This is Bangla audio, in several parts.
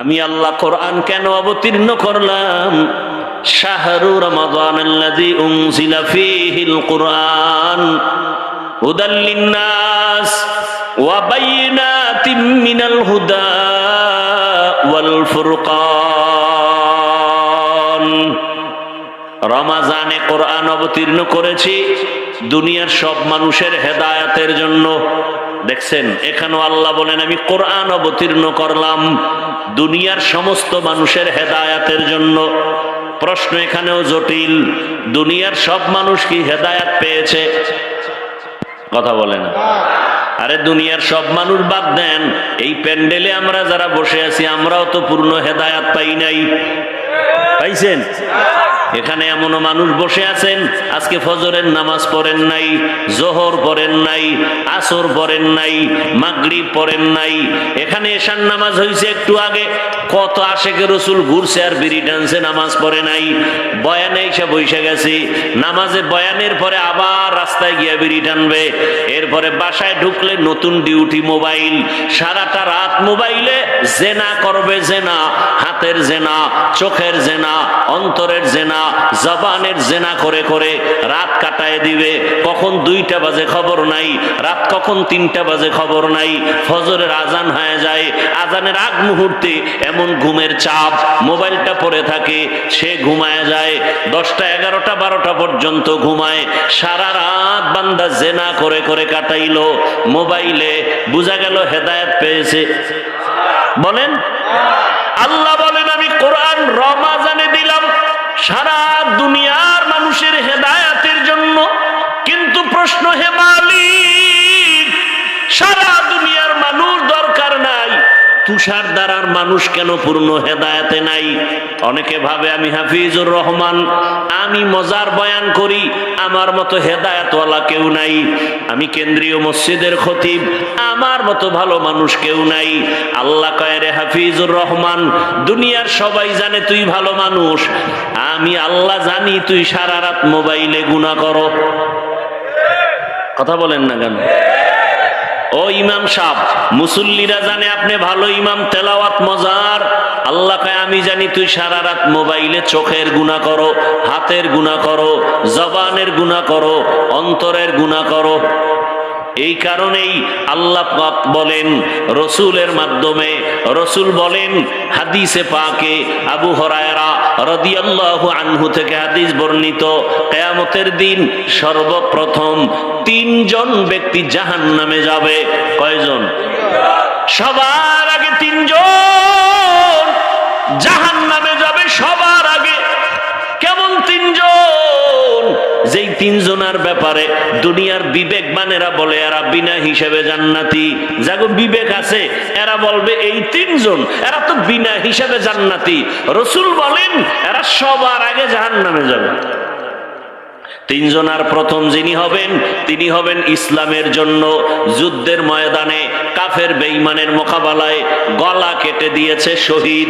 আমি আল্লাহ কোরআন কেন অবতীর্ণ করলাম? শাহরু রমাদান কুরআন। মিনাল হুদা ওয়াল রমাজানে কোরআন অবতীর্ণ করেছি। দুনিয়ার সব মানুষের হেদায়াতের জন্য দেখছেন? এখানেও আল্লাহ বলেন, আমি কোরআন অবতীর্ণ করলাম দুনিয়ার সমস্ত মানুষের হেদায়াতের জন্য। প্রশ্ন এখানেও জটিল। দুনিয়ার সব মানুষ কি হেদায়াত পেয়েছে? কথা বলে না। আরে দুনিয়ার সব মানুষ বাদ দেন। এই প্যান্ডেলে আমরা যারা বসে আছি, আমরাও তো পূর্ণ হেদায়াত পাই নাই। পাইছেন? এখানে এমনও মানুষ বসে আছেন। আজকে ফজরের নামাজ পড়েন নাই, জোহর পড়েন নাই, আসর পড়েন নাই, মাগরিব পড়েন নাই। এখানে এশার নামাজ হয়েছে একটু আগে। কত আশেকে রসুল ঘুরছে আর বিড়ি ডান্সে নামাজ পড়ে নাই। বয়ানে এসে বসে গেছে। নামাজে বয়ানের পরে আবার রাস্তায় গিয়ে বিড়ি টানবে। এরপরে বাসায় ঢুকলে নতুন ডিউটি মোবাইল। সারাটা রাত মোবাইলে জেনা করবে জেনা, হাতের জেনা, চোখের জেনা, অন্তরের জেনা, জবানের জেনা করে করে রাত কাটায় দিবে। কখন দুইটা বাজে খবর নাই, রাত কখন তিনটা বাজে খবর নাই, ফজরের আজান হয়ে যায়। আজানের আগ মুহূর্তে এমন ঘুমের চাপ, মোবাইলটা পড়ে থাকে, সে ঘুমায় যায়। দশটা, এগারোটা, বারোটা পর্যন্ত ঘুমায়। সারা রাত বান্দা জেনা করে করে কাটাইলো। মোবাইলে, বোঝা গেল হেদায়েত পেয়েছে। বলেন? আল্লাহ বলেন রমাজানে দিলাম সারা দুনিয়ার মানুষের হেদায়াতের জন্য। কিন্তু প্রশ্ন হে মালিক সারা দুনিয়ার মানুষ দরকার নাই তুষার দ্বারার মানুষ কেন পূর্ণ হেদায়াতে নাই? অনেকে ভাবে, আমি হাফিজুর রহমান, আমি মজার বয়ান করি, আমার মতো হেদায়াতওয়ালা কেউ নাই। আমি কেন্দ্রীয় মসজিদের খতিব, আমার মতো ভালো মানুষ কেউ নাই। আল্লাহ কয়, রে হাফিজুর রহমান, দুনিয়ার সবাই জানে তুই ভালো মানুষ। আমি আল্লাহ জানি তুই সারা রাত মোবাইলে গুণা করো। কথা বলেন না কেন? ও ইমাম সাহ মুসল্লিরা জানে আপনি ভালো ইমাম, তেলাওয়াত মজার। আল্লাহ আমি জানি তুই সারা রাত মোবাইলে চোখের গুণা করো, হাতের গুণা করো, জবানের গুণা করো, অন্তরের গুণা করো। এই কারণেই আল্লাহ পাক বলেন, রসুলের মাধ্যমে, রসুল বলেন, হাদিসে পাকে আবু হরায়রা রদিয়াল্লাহু আনহু থেকে হাদিস বর্ণিত, কেয়ামতের দিন সর্বপ্রথম তিনজন ব্যক্তি জাহান নামে যাবে। কয়জন? সবার আগে তিনজন। জাহান নামে তিনজনার ব্যাপারে দুনিয়ার বিবেকবানেরা বলে, এরা বিনা হিসেবে জান্নাতি। যাগো বিবেক আছে। এরা বলবে, এই তিনজন, এরা তো বিনা হিসেবে জান্নাতি। রসুল বলেন, এরা সবার আগে জাহান নামে যাবে। তিনজনার প্রথম যিনি হবেন, তিনি হবেন ইসলামের জন্য যুদ্ধের ময়দানে কাফের বেঈমানের মোকাবেলায় গলা কেটে দিয়েছে শহীদ।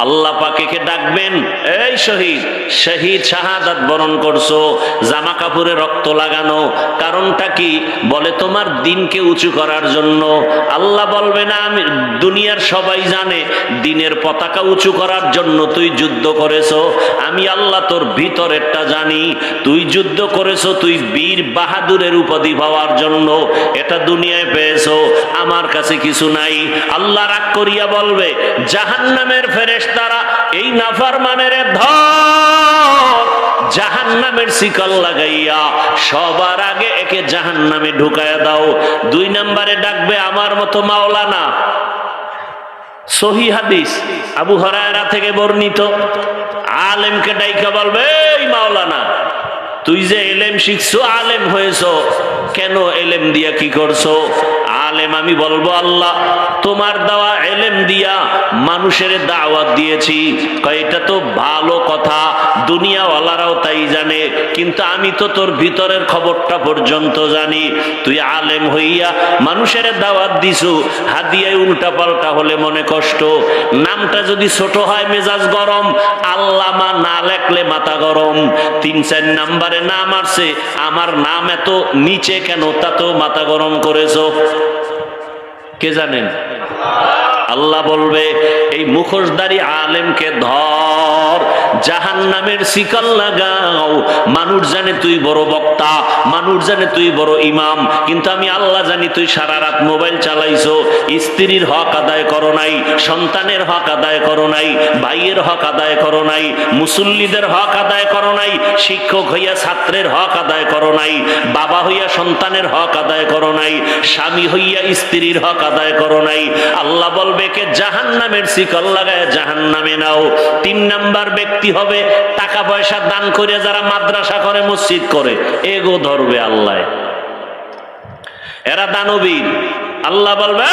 আল্লাহ পাকেকে ডাকবেন, এই শহীদ শহীদ শাহাদাত বরণ করছ, জামা কাপড়ে রক্ত লাগানো, কারণটা কি? বলে, তোমার দিনকে উঁচু করার জন্য। আল্লাহ বলবে, না, আমি, দুনিয়ার সবাই জানে, দিনের পতাকা উঁচু করার জন্য তুই যুদ্ধ করেছ আমি আল্লাহ তোর ভিতরেরটা জানি, তুই যুদ্ধ করেছ, তুই বীর বাহাদুরের উপাধি পাওয়ার জন্য, এটা দুনিয়ায় পেয়েছ, আমার কাছে কিছু নাই। আল্লাহ রাগ করিয়া বলবে, জাহান্নামের ফেরেশতারা, এই নাফারমানের ধর, জাহান্নামের শিকল লাগাইয়া, সবার আগে একে জাহান্নামে ঢুকায়া দাও। দুই নাম্বারে ডাকবে, আমার মতো মাওলানা। সহি হাদিস, আবু হরায়রা থেকে বর্ণিত। আলেমকে ডাইকা বলবে, এই মাওলানা, তুই যে এলেম শিখছো, আলেম হয়েছো, কেন এলেম দিয়া কি করছ? আলেম, আমি বলব, আল্লাহ, তোমার দেওয়া এলেম দিয়া মানুষের দাওয়াত দিয়েছি। এটা তো ভালো কথা, দুনিয়াওয়ালারাও তাই জানে, কিন্তু আমি তো তোর ভিতরের খবরটা পর্যন্ত জানি। তুই আলেম হইয়া মানুষের দাওয়াত দিছু, হাদিয়ায় উল্টা পাল্টা হলে মনে কষ্ট। নামটা যদি ছোট হয়, মেজাজ গরম। আল্লামা না লেখলে মাথা গরম। তিন, চার নাম্বারে নাম আসছে। আমার নাম এত নিচে কেন? তা তো মাথা গরম করেছ। কে জানেন? আল্লাহ বলবে, এই মুখোশদারি আলেমকে ধর জাহান নামের শিকল লাগাও। মানুষ জানে তুই বড় বক্তা, মানুষ জানে তুই বড় ইমাম, কিন্তু আমি আল্লাহ জানি তুই সারা রাত মোবাইল চালাইছো। স্ত্রীর হক আদায় করো নাই, সন্তানের হক আদায় করো নাই, ভাইয়ের হক আদায় করো নাই, মুসল্লিদের হক আদায় করো নাই, শিক্ষক হইয়া ছাত্রের হক আদায় করো নাই, বাবা হইয়া সন্তানের হক আদায় করো নাই, স্বামী হইয়া স্ত্রীর হক আদায় করো নাই। আল্লাহ বলবে কে জাহান নামের শিকল লাগায় জাহান নামে নাও। তিন নাম্বার ব্যক্তি হবে টাকা পয়সা দান করে যারা মাদ্রাসা করে, মসজিদ করে। এগো ধরবে আল্লাহ। এরা দানবীর। আল্লাহ বলবে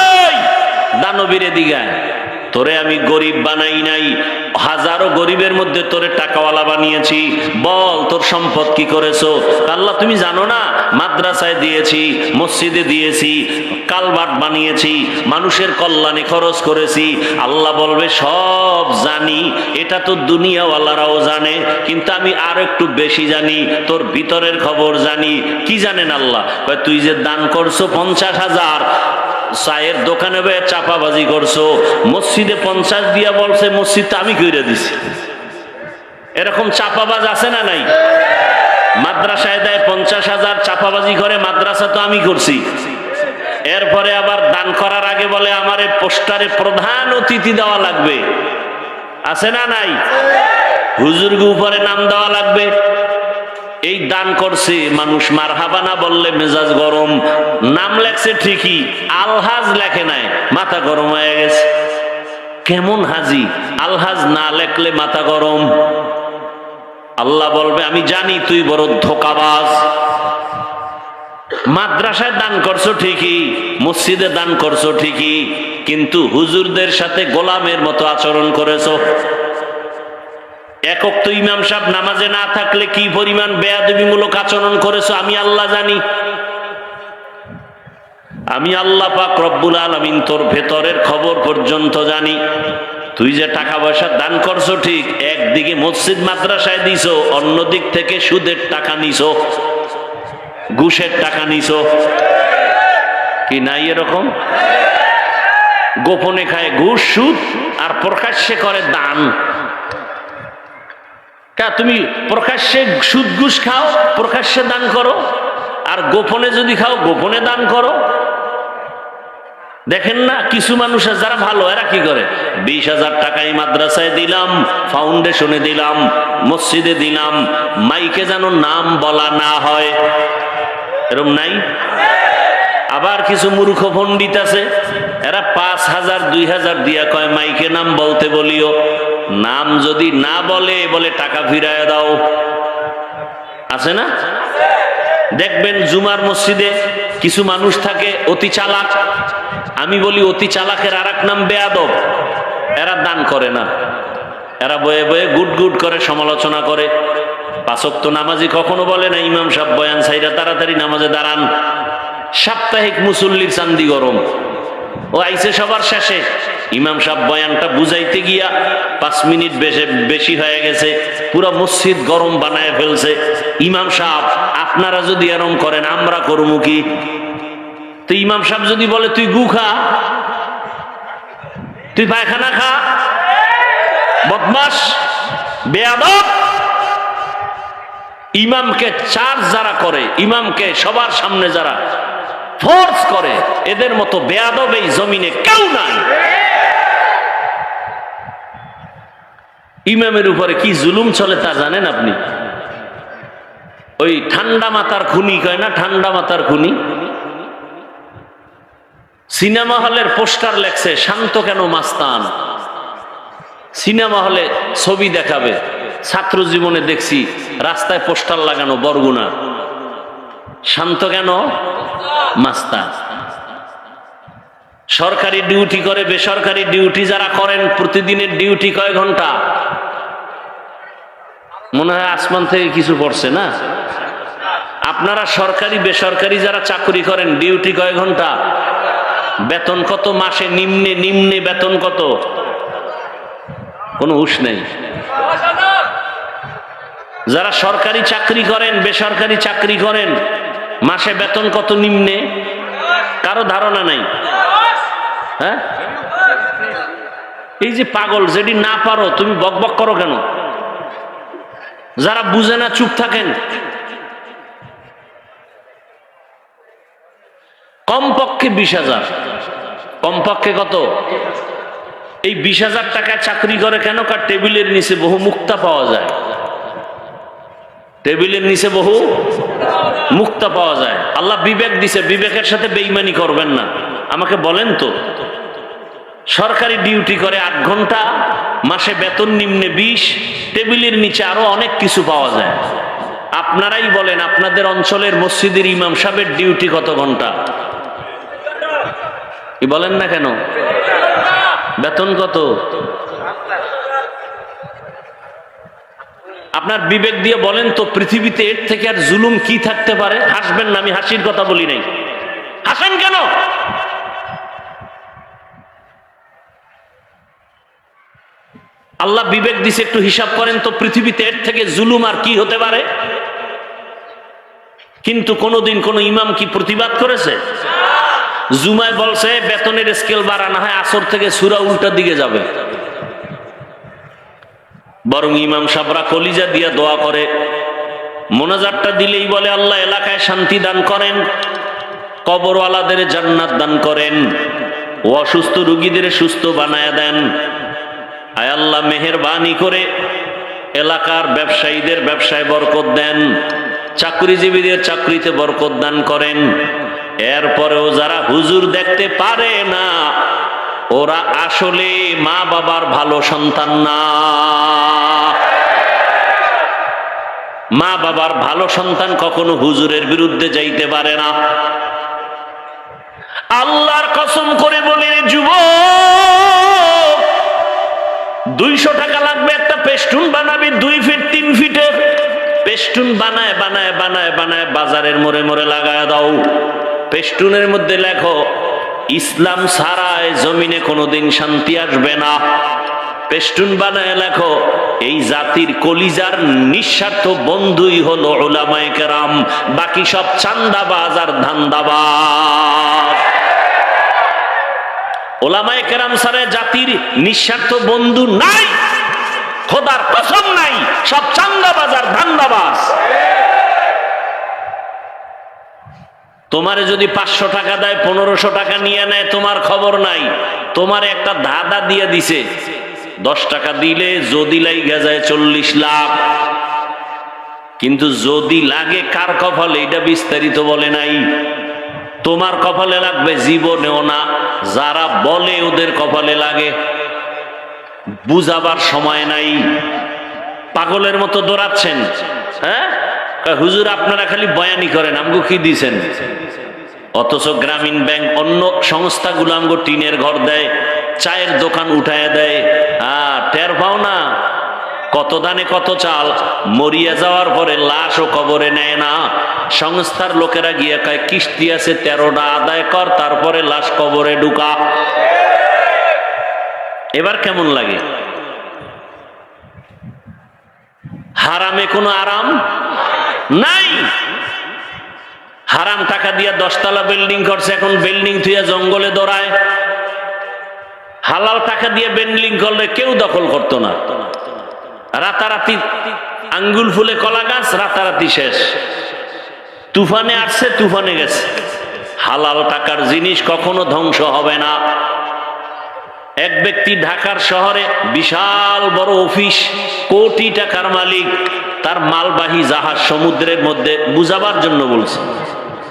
দানবীর দিগায় তোরে আমি গরিব বানাই নাই, হাজারো গরিবের মধ্যে তোরে টাকাওয়ালা বানিয়েছি, বল তোর সম্পদ কি করেছ? আল্লাহ, তুমি জানো না? মাদ্রাসায় দিয়েছি, মসজিদে দিয়েছি, কালবাট বানিয়েছি, মানুষের কল্যাণে খরচ করেছি। আল্লাহ বলবে, সব জানি, এটা তো দুনিয়াওয়ালারাও জানে, কিন্তু আমি আর একটু বেশি জানি, তোর ভিতরের খবর জানি। কি জানেন আল্লাহ? তুই যে দান করছ পঞ্চাশ হাজার চায়ের দোকানে বয়ে চাপাবাজি করছ, মসজিদে পঞ্চাশ দিয়া বলছে, মসজিদটা আমি কইরে দিছি। এরকম চাপাবাজ আছে না নাই? মাদ্রাসায় দেয় পঞ্চাশ হাজার, চাপাবাজি করে, মাদ্রাসা তো আমি করছি। এরপরে আবার দান করার আগে বলে, আমার পোস্টারে প্রধান অতিথি দেওয়া লাগবে। আছে না নাই? হুজুরকে উপরে নাম দেওয়া লাগবে। এই দান করছে, মানুষ মার হাবানা বললে মেজাজ গরম। নাম লেখছে ঠিকই, আলহাজ লেখে নাই, মাথা গরম হয়ে গেছে। কেমন হাজি, আলহাজ না লেখলে মাথা গরম। আল্লাহ বলবে, আমি জানি তুই বড় ধোকাবাজ। মাদ্রাসায় দান করছ ঠিকই, মসজিদে দান করছ ঠিকই, কিন্তু হুজুরদের সাথে গোলামের মতো আচরণ করেছ। একক তো ইমাম সাহেব নামাজে না থাকলে কি পরিমাণ বেয়াদবিমূলক আচরণ করেছ, আমি আল্লাহ জানি। আমি আল্লাহ পাক রব্বুল আলমিন তোর ভেতরের খবর পর্যন্ত জানি। তুই যে টাকা পয়সা দান করছ ঠিক, একদিকে মসজিদ মাদ্রাসায় দিছো অন্য দিক থেকে সুদের টাকা নিছো, ঘুষের টাকা নিছো। কি নাই এরকম? গোপনে খায় ঘুষ, সুদ, আর প্রকাশ্যে করে দান। কা, তুমি প্রকাশ্যে সুদ ঘুষ খাও, প্রকাশ্যে দান করো? আর গোপনে যদি খাও, গোপনে দান করো? দেখেন না, কিছু মানুষ যারা ভালো, এরা কি করে? বিশ হাজার টাকা এই মাদ্রাসায় দিলাম, ফাউন্ডেশনে দিলাম, মসজিদে দিলাম, মাইকে যেন নাম বলা না হয়। এরম নাই? আবার কিছু মূর্খ পণ্ডিত আছে এরা পাঁচ হাজার, দুই হাজার দিয়া কয়, মাইকে নাম বলতে বলিও। নাম যদি না বলে বলে টাকা ফিরায় দাও। আছে না? দেখবেন জুমার মসজিদে কিছু মানুষ থাকে, অতি চালাক। আমি বলি, অতি চালাকের আর নাম বেয়াদব। এরা দান করে না। এরা বয়ে বয়ে গুট গুট করে সমালোচনা করে। পাচক তো নামাজি কখনো বলে না, ইমাম সাহেব বয়ান সাইরা তাড়াতাড়ি নামাজে দাঁড়ান। সাপ্তাহিক মুসল্লির চান্দি গরম। ও আইসে সবার শেষে। ইমাম সাহেব বয়ানটা বুঝাইতে গিয়া পাঁচ মিনিট বেশি বেশি হয়ে গেছে, পুরো মসজিদ গরম বানায় ফেলছে। ইমাম সাহেব, আপনারা যদি এরম করেন, আমরা করব কি? তো ইমাম সাহেব যদি বলে, তুই গু খা। তুই পায়খানা খা। বদমাস, বেয়াদব। ইমামকে চার্জ যারা করে, ইমামকে সবার সামনে যারা ফোর্স করে, এদের মতো বেয়াদব এই জমিনে কেউ নাই। ইমামের উপরে কি জুলুম চলে তা জানেন আপনি? ওই ঠান্ডা মাথার খুনি কয় না, ঠান্ডা মাথার খুনি? সিনেমা হলের পোস্টার লেখছে, শান্ত কেন মাস্তান? সিনেমা হলে ছবি দেখাবে, ছাত্র জীবনে দেখছি, রাস্তায় পোস্টার লাগানো বরগুনা। শান্ত কেন? মাস্তান। সরকারি ডিউটি করে বেসরকারি ডিউটি যারা করেন, প্রতিদিনের ডিউটি কয় ঘণ্টা? মনে হয় আসমান থেকে কিছু পড়ছে না? আপনারা সরকারি, বেসরকারি যারা চাকরি করেন, ডিউটি কয় ঘণ্টা? বেতন কত মাসে? নিম্নে নিম্নে বেতন কত? কোনো হুশ নেই। যারা সরকারি চাকরি করেন, বেসরকারি চাকরি করেন মাসে বেতন কত নিম্নে? কারও ধারণা নাই। হ্যাঁ? এই যে পাগল যেটি না পারো, তুমি বক বক করো কেন? যারা বুঝে না, চুপ থাকেন। কমপক্ষে বিশ হাজার। কমপক্ষে কত? এই বিশ হাজার টাকায় চাকরি করে কেন? কার টেবিলের নিচে বহু মুক্তা পাওয়া যায়। টেবিলের নিচে বহু মুক্তা পাওয়া যায়। আল্লাহ বিবেক দিছে, বিবেকের সাথে বেইমানি করবেন না। আমাকে বলেন তো, সরকারি ডিউটি করে আট ঘণ্টা, মাসে বেতন নিম্নে বিশ, টেবিলের নিচে আরও অনেক কিছু পাওয়া যায়। আপনারাই বলেন, আপনাদের অঞ্চলের মসজিদের ইমাম সাহেবের ডিউটি কত ঘণ্টা? বলেন না কেন? বেতন কত? আপনার বিবেক দিয়ে বলেন তো পৃথিবীতে এর থেকে আর জুলুম কি থাকতে পারে? হাসবেন না, আমি হাসির কথা বলি নাই। হাসেন কেন? আল্লাহ বিবেক দিছে, একটু হিসাব করেন তো পৃথিবীতে এর থেকে জুলুম আর কি হতে পারে? কিন্তু কোনোদিন কোন ইমাম কি প্রতিবাদ করেছে? জুমায় বলছে, বেতনের স্কেল বাড়ানো হয়, আসর থেকে সুরা উল্টার দিকে যাবে। বরং ইমাম সাবরা কলিজা দিয়া দোয়া করে। মোনাজারটা দিলেই বলে, আল্লাহ এলাকায় শান্তি দান করেন, কবরওয়ালাদের জান্নাত দান করেন, অসুস্থ রুগীদের সুস্থ বানায় দেন। আয় আল্লাহ, মেহেরবানি করে এলাকার ব্যবসায়ীদের ব্যবসায় বরকত দেন, চাকরিজীবীদের চাকরিতে বরকত দান করেন। এরপরেও যারা হুজুর দেখতে পারে না ওরা আসলে মা বাবার ভালো সন্তান না। মা বাবার ভালো সন্তান কখনো হুজুরের বিরুদ্ধে যাইতে পারে না। আল্লাহর কসম করে বলে যুব দুইশো টাকা লাগবে একটা পেস্টুন বানাবি, দুই ফিট, তিন ফিটের পেস্টুন বানায় বানায় বানায় বানায় বাজারের মোড়ে মোড়ে লাগায় দাও। পেস্টুনের মধ্যে লেখো ইসলাম ছাড়ায় জমিনে কোনোদিন শান্তি আসবে না। পেস্টুন বানায় লেখো, এই জাতির কলিজার নিঃস্বার্থ বন্ধুই হলো ওলামায়ে কেরাম, বাকি সব চান্দাবাজ আর ধান্দাবাজ। ওলামায়ে কেরাম সারে জাতির নিঃস্বার্থ বন্ধু নাই, খোদার কসম নাই, সব চান্দাবাজ আর ধান্দাবাজ। তোমারে যদি পাঁচশো টাকা দেয়, পনেরোশো টাকা নিয়ে নেয়, তোমার খবর নাই। তোমার একটা ধাঁধা দিয়ে দিছে। দশ টাকা দিলে যদি লাইগা যায় চল্লিশ লাখ। কিন্তু যদি লাগে কার কপালে এটা বিস্তারিত বলে নাই। তোমার কপালে লাগবে, জীবনেও না। যারা বলে ওদের কপালে লাগে। বুঝাবার সময় নাই। পাগলের মতো দৌড়াচ্ছেন। হ্যাঁ? হুজুর, আপনারা খালি বয়ানি করেন, আমগো কি দিছেন? অথচ গ্রামীণ ব্যাংক অন্য সংস্থাগুলো আমগো টিনের ঘর দেয়, চায়ের দোকান উঠায় দেয়। আর টের পাও না, কত দানে কত চাল, মরিয়া যাওয়ার পরে লাশ ও কবরে নেয় না। সংস্থার লোকেরা গিয়ে কয়, কিস্তি আছে, তেরোটা আদায় কর, তারপরে লাশ কবরে ঢুকা। এবার কেমন লাগে? হারামে কোনো আরাম? নাই! হারাম টাকা দিয়া দশতলা বিল্ডিং করছে, এখন বিল্ডিং থুয়া জঙ্গলে দৌড়ায়। হালাল টাকা দিয়ে বিল্ডিং করলে কেউ দখল করতো না। রাতারাতি আঙ্গুল ফুলে কলা গাছ, রাতারাতি শেষ। তুফানে আসছে, তুফানে গেছে। হালাল টাকার জিনিস কখনো ধ্বংস হবে না। এক ব্যক্তি ঢাকার শহরে বিশাল বড় অফিস, কোটি টাকার মালিক, তার মালবাহী জাহাজ সমুদ্রের মধ্যে বুঝাবার জন্য বলছে।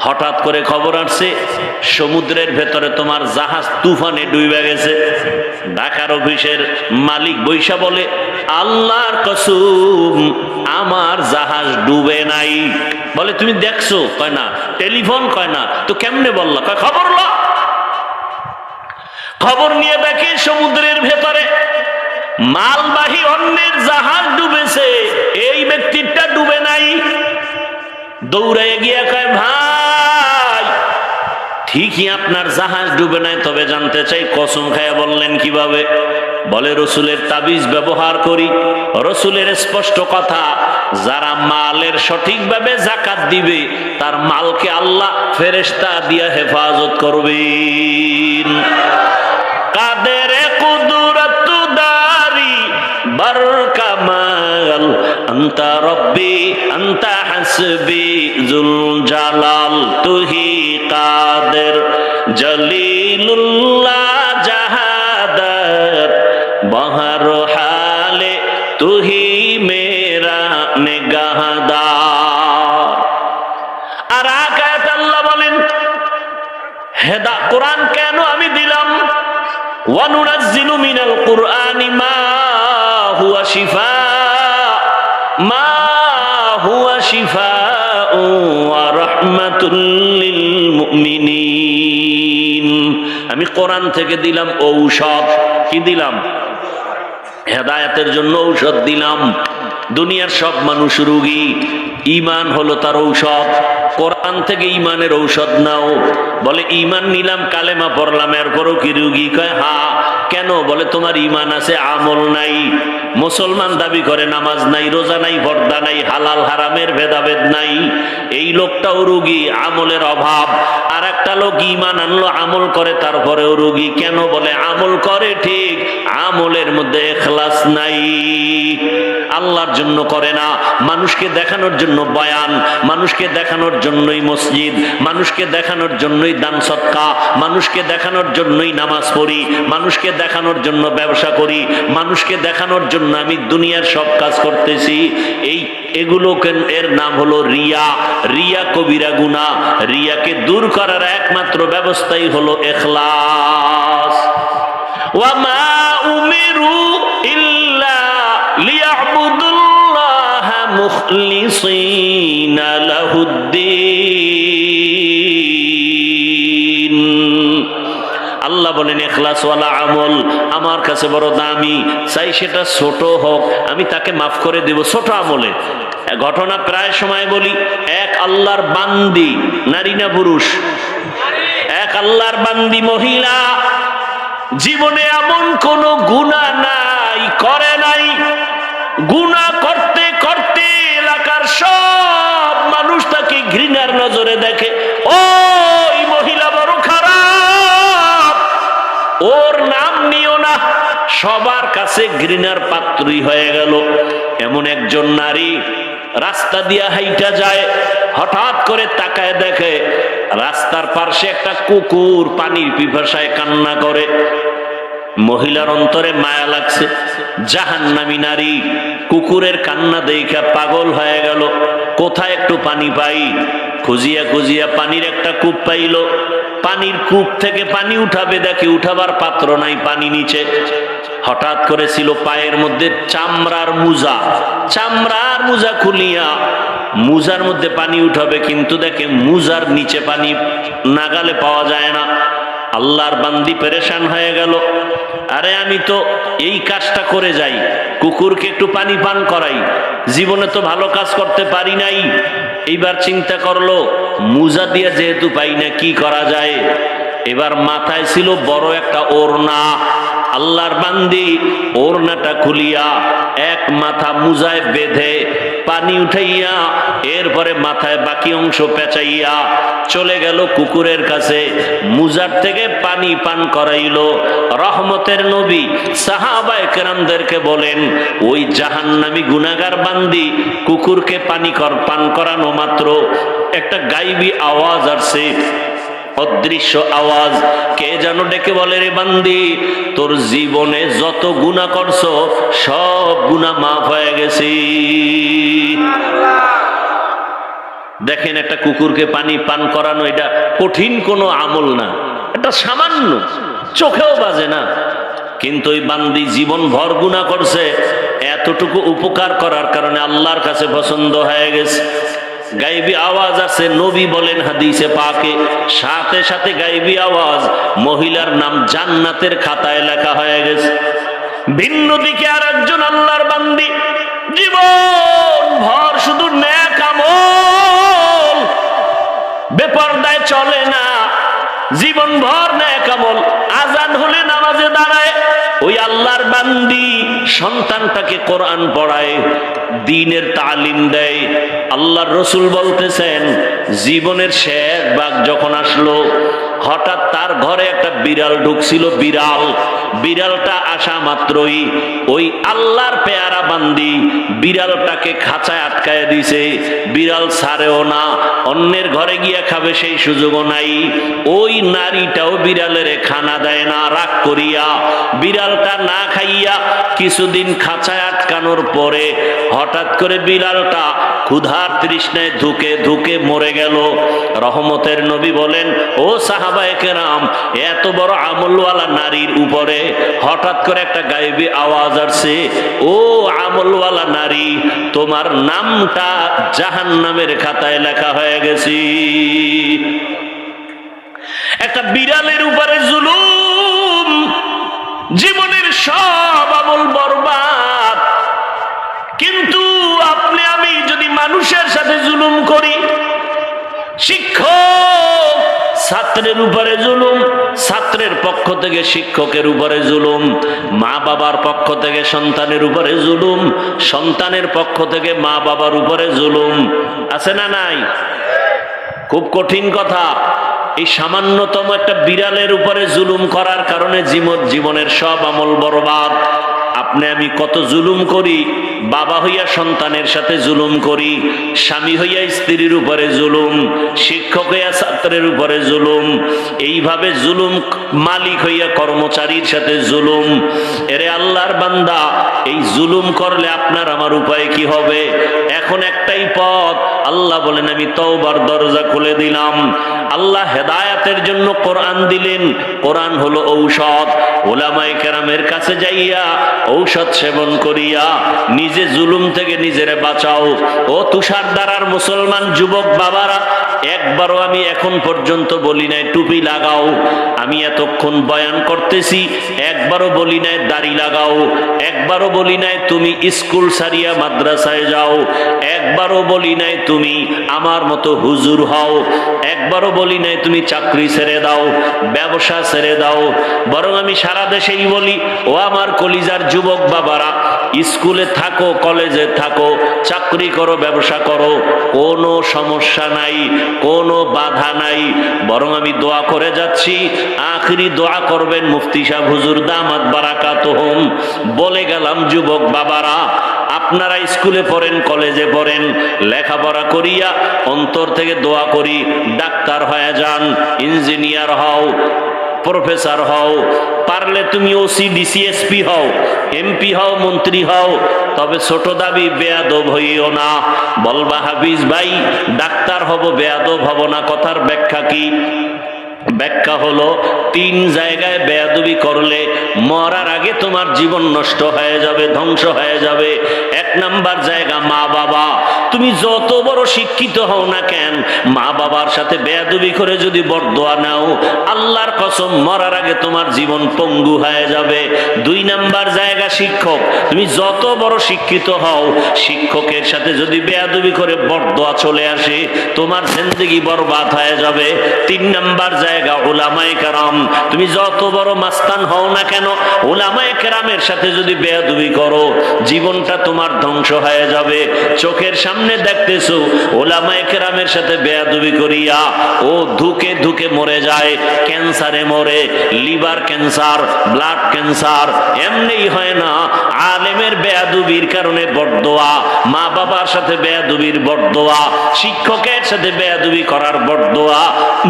হঠাৎ করে খবর আসছে, সমুদ্রের ভেতরে তোমার জাহাজ তুফানে ডুবে গেছে। ঢাকার অফিসের মালিক বৈশা বলে, আল্লাহর কসুম, আমার জাহাজ ডুবে নাই। বলে, তুমি দেখছ? কয়, না। টেলিফোন? কয়, না। তো কেমনে বললা? কয়, খবর ল। খবর নিয়ে দেখে সমুদ্রের ভেতরে মালবাহী অন্যের জাহাজ ডুবেছে, এই ব্যক্তিটা ডুবে নাই। দৌড়ে গিয়ে কয়, ভাই ঠিকই আপনার জাহাজ ডুবে নাই, তবে জানতে চাই কসম খায়া বললেন কীভাবে? বলে, রসুলের তাবিজ ব্যবহার করি। রসুলের স্পষ্ট কথা, যারা মালের সঠিকভাবে জাকাত দিবে, তার মালকে আল্লাহ ফেরেস্তা দিয়া হেফাজত করবেন। আন্তা রব্বি, আন্তা হাসবি জুল জালাল তুহি কাদের, জলিলুল্লাহ জাহাদার, বহর হালে তুহি মেরা নিগাহদার। আর আকায়াত আল্লাহ বলেন হেদা কোরআন কেন আমি দিলাম? ওয়ানুনাজ্জিলু মিনাল কুরআনি মা হুয়া শিফা মা শিফা মুমিনিন আমি কোরআন থেকে দিলাম ঔষধ। কি দিলাম? হেদায়াতের জন্য ঔষধ দিলাম। দুনিয়ার সব মানুষ রুগী। ইমান হলো তার ঔষধ। কোরআন থেকে ইমানের ঔষধ নাও। বলে ইমান নিলাম, কালেমা পড়লাম, এরপরও কি রুগী? কয়, হা কেন? বলে, তোমার ইমান আছে, আমল নাই। মুসলমান দাবি করে, নামাজ নাই, রোজা নাই, পর্দা নাই, হালাল, হারামের ভেদাভেদ নাই। এই লোকটাও রুগী, আমলের অভাব। আর একটা লোক ইমান আনলো, আমল করে, তারপরেও রুগী। কেন? বলে, আমল করে ঠিক, আমলের মধ্যে এখলাস নাই। আল্লাহর জন্য করে না। মানুষকে দেখানোর জন্য বয়ান, মানুষকে দেখানোর জন্যই মসজিদ, মানুষকে দেখানোর জন্যই দান সৎকা মানুষকে দেখানোর জন্যই নামাজ পড়ি, মানুষকে দেখানোর জন্য ব্যবসা করি, মানুষকে দেখানোর জন্য আমি দুনিয়ার সব কাজ করতেছি। এই এগুলোকে এর নাম হলো রিয়া। রিয়া কবিরা গুনা রিয়াকে দূর করার একমাত্র ব্যবস্থাই হলো এখলাস। ওয়ামা উমিরু লাহুদ্দিন। আল্লাহ বলেন এখলাসওয়ালা আমল আমার কাছে বড় দামি, চাই সেটা ছোট হোক, আমি তাকে মাফ করে দেব ছোট আমলে। ঘটনা প্রায় সময় বলি, এক আল্লাহর বান্দি, নারী না পুরুষ? এক আল্লাহর বান্দি মহিলা, জীবনে এমন কোন গুণা নাই, করে নাই। গুণা করতে করতে এলাকার সব মানুষ তাকে ঘৃণার নজরে দেখে, ওই সবার কাছে ঘৃণার পাত্রই হয়ে গেল। এমন একজন নারী রাস্তা দিয়া হাইটা যায়, হঠাৎ করে তাকায় দেখে রাস্তার পার্শ্বে একটা কুকুর পানির পিপাসায় কান্না করে। মহিলার অন্তরে মায়া লাগছে। জাহান জাহান্নামী নারী কুকুরের কান্না দেখা পাগল হয়ে গেল। কোথায় একটু পানি পাই? খুঁজিয়া খুঁজিয়া পানির একটা কূপ পাইল। পানির কূপ থেকে পানি উঠাবে, দেখে উঠাবার পাত্র নাই পানি নিচে। হঠাৎ করে ছিল পায়ের মধ্যে চামড়ার মুজা। চামড়ার মুজা খুলিয়া মুজার মধ্যে পানি উঠাবে, কিন্তু দেখে মুজার নিচে পানি নাগালে পাওয়া যায় না। আল্লাহর বান্দি পেরেশান হয়ে গেল। আরে আমি তো এই কাজটা করে যাই, কুকুরকে একটু পানি পান করাই। জীবনে তো ভালো কাজ করতে পারি নাই। এইবার চিন্তা করল, মুজা দিয়ে যেহেতু পাই না, কি করা যায়? এবার মাথায় ছিল বড় একটা ওড়না। আল্লাহর বান্দি ওড়নাটা খুলিয়া এক মাথা মুজায় বেঁধে পানি উঠাইয়া এরপরে মাথায় বাকি অংশ পেঁচাইয়া চলে গেল কুকুরের কাছে। মুজার থেকে পানি পান করাইল। রহমতের নবী সাহাবায় কেরামদেরকে বলেন, ওই জাহান্নামি গুনাগার বান্দি কুকুরকে পানি কর, পান করানো মাত্র। একটা গাইবি আওয়াজ আসছে। অদৃশ্য আওয়াজ। কে যেন ডেকে বলে, রে বান্দি, তোর জীবনে যত গুণা করছ, সব গুণা মাফ হয়ে গেছি। দেখেন একটা কুকুরকে পানি পান করানো, এটা কঠিন কোনো আমল না। এটা সামান্য, চোখেও বাজে না। কিন্তু ওই বান্দি জীবন ভর গুণা করছে, এতটুকু উপকার করার কারণে আল্লাহর কাছে পছন্দ হয়ে গেছে। গাইবি আওয়াজ আছে নবী বলেন হাদিসে পাকে। সাথে সাথে গাইবি আওয়াজ, মহিলার নাম জান্নাতের খাতায় লেখা হয়ে গেছে। ভিন্ন দিকে আর একজন আল্লাহর বান্দি। জীবন ভর শুধু ন্যাক আমল। বেপরদায় চলে না। জীবন ভর ন্যাক আমল। আজান হলে নামাজে দাঁড়ায়। ওই আল্লাহর বান্দি সন্তানটাকে কোরআন পড়ায়, দিনের তালিম দেয়। আল্লাহর রসুল বলতেছেন, জীবনের শেষ বাঘ যখন আসলো হঠাৎ তার ঘরে একটা বিড়াল ঢুকছিল, বিড়াল। বিড়ালটা আসা মাত্রই ওই আল্লাহর পেয়ারা বান্দি বিড়ালটাকে খাঁচায় আটকায় দিছে। বিড়াল ছাড়েও না, অন্যের ঘরে গিয়া খাবে সেই সুযোগও নাই। ওই নারীটাও বিড়ালের খানা দেয় না, রাগ করিয়া বিড়ালটা না খাইয়া কিছুদিন খাঁচায় আটকানোর পরে হঠাৎ করে বিড়ালটা ক্ষুধার তৃষ্ণায় ধুকে ধুকে মরে গেল। রহমতের নবী বলেন, ও সাহাবায়ে কেরাম, এত বড় আমলওয়ালা নারীর উপরে হঠাৎ করে একটা গায়েবী আওয়াজ আসছে, ও আমলওয়ালা নারী, তোমার নামটা জাহান নামের খাতায় লেখা হয়ে গেছি। একটা বিড়ালের উপরে জুলুম, জীবনের সব আমল বরবাদ। মানুষের সাথে জুলুম করি। শিক্ষক ছাত্রের উপরে জুলুম, ছাত্রের পক্ষ থেকে শিক্ষকের উপরে জুলুম, মা বাবার পক্ষ থেকে সন্তানের উপরে জুলুম, সন্তানের পক্ষ থেকে মা বাবার উপরে জুলুম। আছে না নাই? খুব কঠিন কথা। এই সামান্যতম একটা বিড়ালের উপরে জুলুম করার কারণে জীবন জীবনের সব আমল বরবাদ। আপনি আমি কত জুলুম করি বাবা হইয়া সন্তানের সাথে জুলুম করি, স্বামী হইয়া স্ত্রীর উপরে জুলুম, শিক্ষক হইয়া ছাত্রের উপরে জুলুম, এইভাবে জুলুম মালিক হইয়া কর্মচারীর সাথে জুলুম। এরে আল্লাহর বান্দা, এই জুলুম করলে আপনার আমার উপায় কি হবে? এখন একটাই পথ, আল্লাহ বলেন, আমি তওবার দরজা খুলে দিলাম। আল্লাহ হেদায়াতের জন্য কোরআন দিলেন। কোরআন হলো ঔষধ। ওলামাই কেরামের কাছে যাইয়া ঔষধ সেবন করিয়া নিজে জুলুম থেকে নিজেরে বাঁচাও। ও তুষার দ্বারার মুসলমান যুবক বাবারা একবারও আমি এখন পর্যন্ত বলি নাই, টুপি লাগাও, আমি এতক্ষণ বয়ান করতেছি, একবারও বলি নাই দাড়ি লাগাও, একবারও বলি নাই তুমি স্কুল সারিয়া মাদ্রাসায় যাও, একবারও বলি নাই তুমি আমার মতো হুজুর হও, একবারও বলি নাই তুমি চাকরি ছেড়ে দাও, ব্যবসা ছেড়ে দাও, বরং আমি সারা দেশেই বলি, ও আমার কলিজার যুবক বাবারা, স্কুলে থাকো, কলেজে থাকো, চাকরি করো, ব্যবসা করো, কোনো সমস্যা নাই কোনো বাধা নাই। বরং আমি দোয়া করে যাচ্ছি, আখরি দোয়া করবেন মুফতি সাহ হুজুর দামাত বারাকাত হোম বলে গেলাম, যুবক বাবারা, আপনারা স্কুলে পড়েন, কলেজে পড়েন, লেখাপড়া করিয়া অন্তর থেকে দোয়া করি, ডাক্তার হয়ে যান, ইঞ্জিনিয়ার হও। প্রফেসর হও, পারলে তুমি ওসি ডিসিএসপি হও এমপি হও, মন্ত্রী হও, তবে ছোট দাবি বেয়াদব হইও না। বলবা হাফিজ ভাই, ডাক্তার হব, বেয়াদব হব না, কথার ব্যাখ্যা কি? ব্যাখ্যা হলো, তিন জায়গায় বেয়াদবি করলে মরার আগে তোমার জীবন নষ্ট হয়ে যাবে, ধ্বংস হয়ে যাবে। এক নাম্বার জায়গা মা বাবা তুমি যত বড় শিক্ষিত হও না কেন, মা বাবার সাথে বেয়াদবি করে যদি বরদোয়া নাও, আল্লাহর কসম মরার আগে তোমার জীবন পঙ্গু হয়ে যাবে। দুই নাম্বার জায়গা শিক্ষক, তুমি যত বড় শিক্ষিত হও, শিক্ষকের সাথে যদি বেয়াদবি করে বরদোয়া চলে আসে, তোমার জিন্দগি বরবাদ হয়ে যাবে। তিন নাম্বার জায়গা ওলামায়ে কারাম, তুমি যত বড় মাস্তান হও না কেন ওলামায়ে কেরামের সাথে যদি বেয়াদবি করো, জীবনটা তোমার ধ্বংস হয়ে যাবে। চোখের সামনে দেখতেছো, ওলামায়ে কেরামের সাথে বেয়াদবি করিয়া, ও ধুকে ধুকে মরে যায়, ক্যান্সারে মরে, লিভার ক্যান্সার, ব্লাড ক্যান্সার এমনি হয় না। আলেমের বেয়াদুবির কারণে বরদোয়া মা বাবার সাথে বেয়াদুবির বরদোয়া শিক্ষকের সাথে বেয়াদুবি করার বরদোয়া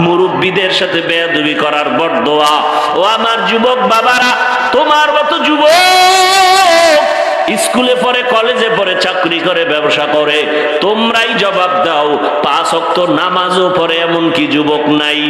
মুরব্বীদের সাথে বেয়াদুবি করার বরদোয়া ও আমার যুবক বাবারা, তোমার মতো যুবক স্কুলে পড়ে, কলেজে পড়ে, চাকরি করে, ব্যবসা করে, তোমরাই জবাব দাও, পাঁচ অক্ত নামাজও পড়ে এমন কি যুবক নাই।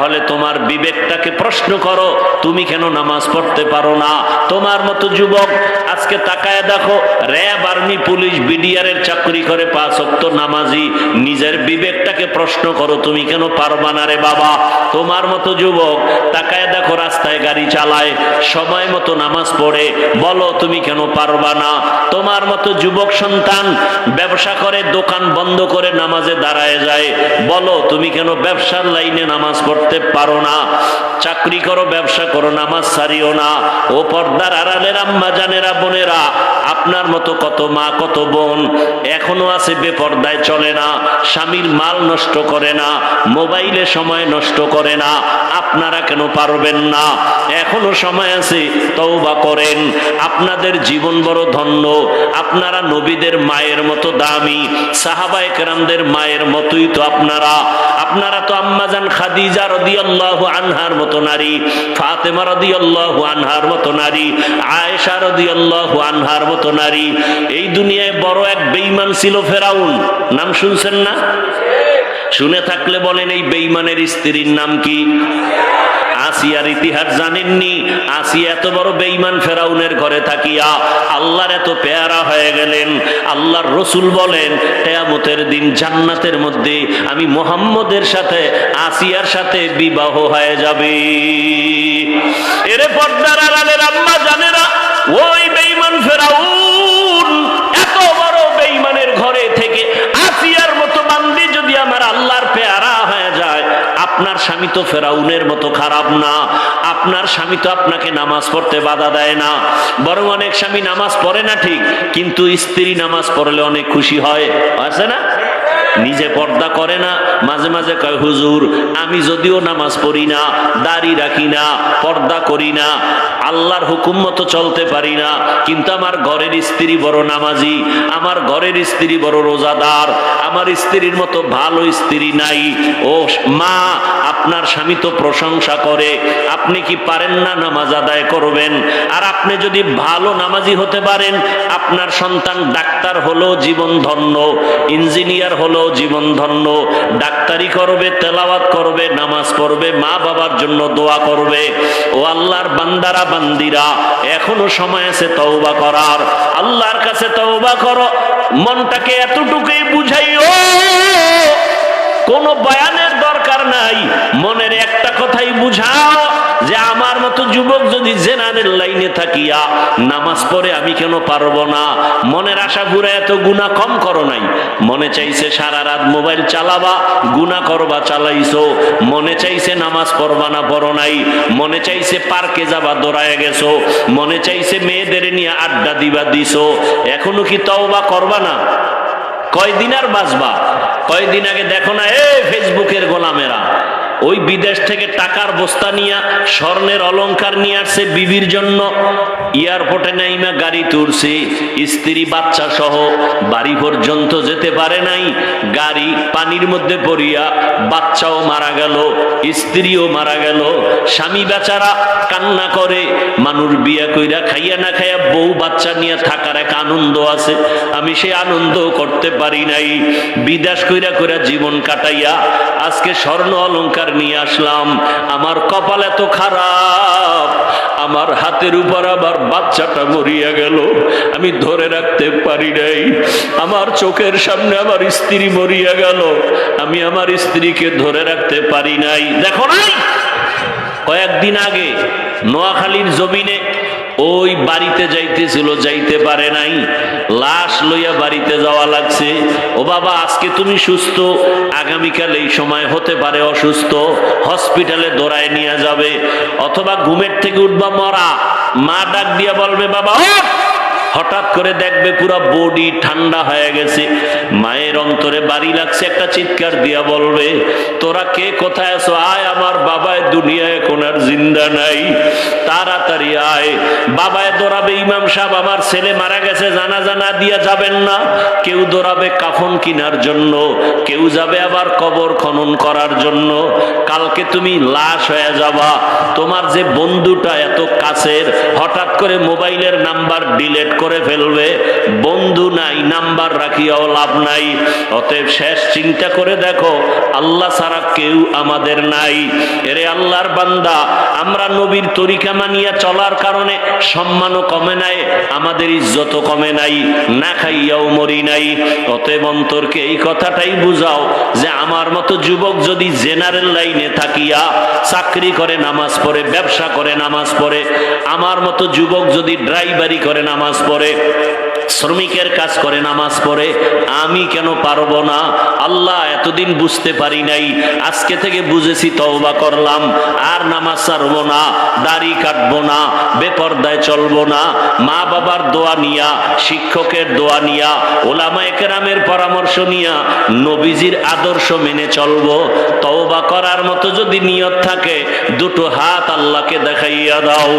তাহলে তোমার বিবেকটাকে প্রশ্ন করো, তুমি কেন নামাজ পড়তে পারো না? তোমার মতো যুবক, আজকে তাকায় দেখো, র্যাব আর্মি পুলিশ বিডিআর এর চাকরি করে পাঁচ অক্ত নামাজি, নিজের বিবেকটাকে প্রশ্ন করো, তুমি কেন পারবা না রে বাবা? তোমার মতো যুবক, তাকায় দেখো রাস্তায় গাড়ি চালায়, সময় মতো নামাজ পড়ে, বলো তুমি কেন পারবা না? তোমার মতো যুবক সন্তান, ব্যবসা করে, দোকান বন্ধ করে নামাজে দাঁড়ায় যায়, বলো তুমি কেন ব্যবসার লাইনে নামাজ পড়তে পারো না, চাকরি করো, ব্যবসা করো, নামাজ সারিও না। ও পর্দার আড়ালের আম্মা জানেরা, বোনেরা, আপনার মতো কত মা, কত বোন এখনও আছে বেপর্দায় চলে না, স্বামীর মাল নষ্ট করে না, মোবাইলে সময় নষ্ট করে না, আপনারা কেন পারবেন না? এখনও সময় আছে, তওবা করেন। আপনাদের জীবন বড় ধন্য, আপনারা নবীদের মায়ের মতো দামি সাহাবায়ে কেরামদের মায়ের মতোই তো আপনারা। আপনারা তো আম্মাজান খাদিজা রাদিয়াল্লাহু আনহার মতো নারী, ফাতেমা রাদিয়াল্লাহু আনহার মতো নারী, আয়েশা রাদিয়াল্লাহু আনহার মতো নারী, এই দুনিয়ায় বড় এক বেঈমান ছিল ফেরাউন। নাম শুনছেন না? শুনে থাকলে বলেন এই বেঈমানের স্ত্রীর নাম কি? আসিয়ার ইতিহাস জানেননি। আসিয়া এত বড় বেঈমান ফেরাউনের ঘরে থাকিয়া আল্লাহর এত পেয়ারা হয়ে গেলেন। আল্লাহর রসুল বলেন, কেয়ামতের দিন জান্নাতের মধ্যে আমি মোহাম্মদের সাথে, আসিয়ার সাথে বিবাহ হয়ে যাবে। এরে পর্দার আড়ালের আম্মা জানে না ওই বেঈমান ফেরাউন এত বড় বেঈমানের ঘরে থেকে আসিয়ার মতো বান্দি যদি আমার আল্লাহর আপনার স্বামী তো ফেরাউনের মতো খারাপ না। আপনার স্বামী তো আপনাকে নামাজ পড়তে বাধা দেয় না। বরং অনেক স্বামী নামাজ পড়ে না ঠিক, কিন্তু স্ত্রী নামাজ পড়লে অনেক খুশি হয়। আছে না? নিজে পর্দা করে না, মাঝে মাঝে কয়, হুজুর, আমি যদিও নামাজ পড়ি না, দাড়ি রাখি না, পর্দা করি না, আল্লাহর হুকুম মতো চলতে পারি না, কিন্তু আমার ঘরের স্ত্রী বড় নামাজি, আমার ঘরের স্ত্রী বড় রোজাদার, আমার স্ত্রীর মতো ভালো স্ত্রী নাই। ও মা, আপনার স্বামী তো প্রশংসা করে, আপনি কি পারেন না নামাজ আদায় করবেন? আর আপনি যদি ভালো নামাজি হতে পারেন, আপনার সন্তান ডাক্তার হলো জীবন ধন্য ইঞ্জিনিয়ার হলো জীবন ধন্য। ডাক্তারি করবে, তেলাওয়াত করবে, নামাজ পড়বে, মা বাবার জন্য দোয়া করবে। ও আল্লাহর বান্দারা, বান্দিরা, এখনও সময় আছে তওবা করার। আল্লাহর কাছে তওবা করো, মনটাকে এতটুকুই বুঝাইও, কোনো বয়ানের দরকার নাই। মনের একটা কথাই বুঝাও যে আমার মতো যুবক যদি জেনারেল লাইনে থাকিয়া নামাজ পড়ে আমি কেন পারব না? মনের আশা ঘুরে এত গুণা কম করো নাই। মনে চাইছে সারা রাত মোবাইল চালাবা গুণা করবা, চালাইছো। মনে চাইছে নামাজ পড়বা না, পড়ো নাই। মনে চাইছে পার্কে যাবা, দৌড়ায় গেছো। মনে চাইছে মেয়েদের নিয়ে আড্ডা দিবা, দিছো। এখনও কি তওবা করবা না? কয়দিন আর বাঁচবা? কয়দিন আগে দেখো না এ ফেসবুকের গোলামেরা। ওই বিদেশ থেকে টাকার বস্তা নিয়ে, স্বর্ণের অলংকার নিয়ে আসছে বিবির জন্য। এয়ারপোর্টে নাইমা গাড়ি তুলছে, স্ত্রী, বাচ্চা সহ, বাড়ি পর্যন্ত যেতে পারে নাই। গাড়ি পানির মধ্যে পড়িয়া বাচ্চাও মারা গেল, স্ত্রীও মারা গেল। স্বামী বেচারা কান্না করে, মানুষ বিয়া কইরা খাইয়া না খাইয়া বউ বাচ্চা নিয়ে থাকার এক আনন্দ আছে। আমি সে আনন্দ করতে পারি নাই। বিদেশ কইরা কইরা জীবন কাটাইয়া, আজকে স্বর্ণ অলংকার নিয়ে আসলাম। আমার কপাল এত খারাপ, আমার হাতের উপর আবার বাচ্চাটা মরিয়া গেল। আমি ধরে রাখতে পারি নাই। আমার চোখের সামনে আমার স্ত্রী মরিয়া গেল। আমি আমার স্ত্রীকে ধরে রাখতে পারি নাই। দেখো নাই? কয়েকদিন আগে নোয়াখালীর জমিনে ওই বাড়িতে যাইতেছিল, যাইতে পারে নাই। লাশ লইয়া বাড়িতে যাওয়া লাগছে। ও বাবা, আজকে তুমি সুস্থ? আগামীকাল এই সময় হতে পারে অসুস্থ। হসপিটালে দৌড়ায় নিয়ে যাবে। অথবা ঘুমের থেকে উঠবা মরা। মা ডাক দিয়া বলবে, বাবা! হঠাৎ করে দেখবে পুরো বডি ঠান্ডা হয়ে গেছে। মায়ের অন্তরে বাড়ি লাগছে, একটা চিৎকার দিয়া বলবে, তোরা কে? কোথায় আছো? আয়, আমার বাবায় দুনিয়ায় এখন আর জিন্দা নাই। তাড়াতাড়ি আয়। বাবায় দৌড়াবে, ইমাম সাহেব, আমার ছেলে মারা গেছে জানা জানা দিয়া যাবেন না। কেউ দৌড়াবে কাফন কিনার জন্য, কেউ যাবে আবার কবর খনন করার জন্য। কালকে তুমি লাশ হয়ে যাবা। তোমার যে বন্ধুটা এত কাছের, হঠাৎ করে মোবাইলের নাম্বার ডিলেট করে ফেলবে। বন্ধু নাই, নাম্বার রাখিয়াও লাভ নাই। অতএব শেষ চিন্তা করে দেখো, আল্লাহ ছাড়া কেউ আমাদের নাই। এরে আল্লাহর বান্দা, আমরা নবীর তরিকা মানিয়া চলার কারণে সম্মানও কমে নাই, আমাদের ইজ্জতও কমে নাই, না খাইয়াও মরি নাই। অতএব অন্তরকে এই কথাটাই বুঝাও যে আমার মতো যুবক যদি জেনারেল লাইনে থাকিয়া চাকরি করে, নামাজ পড়ে, ব্যবসা করে, নামাজ পড়ে, আমার মতো যুবক যদি ড্রাইভারি করে, নামাজ পড়ে শ্রমিকের কাজ করে, নামাজ পড়ে, আমি কেন পারব না? আল্লাহ এতদিন বুঝতে পারি নাই, আজকে থেকে বুঝেছি, তওবা করলাম, আর নামাজ ছাড়বো না, দাড়ি কাটবো না, বেপর্দায় চলবো না মা বাবার দোয়া নিয়া, শিক্ষকের দোয়া নিয়া ওলামা একরামের পরামর্শ নিয়া, নবীজির আদর্শ মেনে চলবো, তওবা করার মতো যদি নিয়ত থাকে, দুটো হাত আল্লাহকে দেখাইয়া দাও।